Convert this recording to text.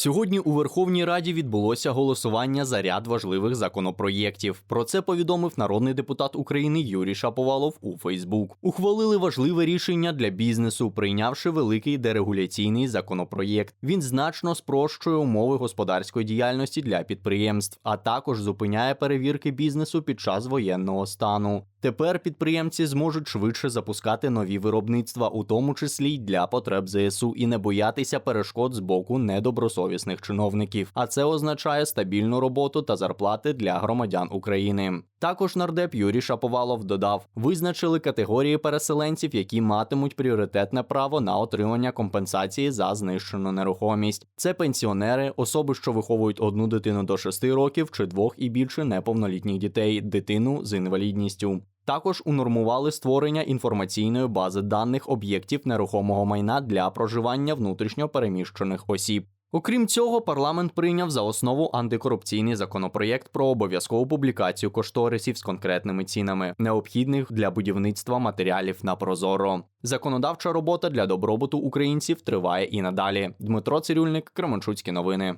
Сьогодні у Верховній Раді відбулося голосування за ряд важливих законопроєктів. Про це повідомив народний депутат України Юрій Шаповалов у Фейсбук. Ухвалили важливе рішення для бізнесу, прийнявши великий дерегуляційний законопроєкт. Він значно спрощує умови господарської діяльності для підприємств, а також зупиняє перевірки бізнесу під час воєнного стану. Тепер підприємці зможуть швидше запускати нові виробництва, у тому числі й для потреб ЗСУ, і не боятися перешкод з боку недобросовісних чиновників. А це означає стабільну роботу та зарплати для громадян України. Також нардеп Юрій Шаповалов додав: визначили категорії переселенців, які матимуть пріоритетне право на отримання компенсації за знищену нерухомість. Це пенсіонери, особи, що виховують одну дитину до 6 років чи двох і більше неповнолітніх дітей, дитину з інвалідністю. Також унормували створення інформаційної бази даних об'єктів нерухомого майна для проживання внутрішньо переміщених осіб. Окрім цього, парламент прийняв за основу антикорупційний законопроєкт про обов'язкову публікацію кошторисів з конкретними цінами, необхідних для будівництва матеріалів на Прозоро. Законодавча робота для добробуту українців триває і надалі. Дмитро Цирюльник, Кременчуцькі новини.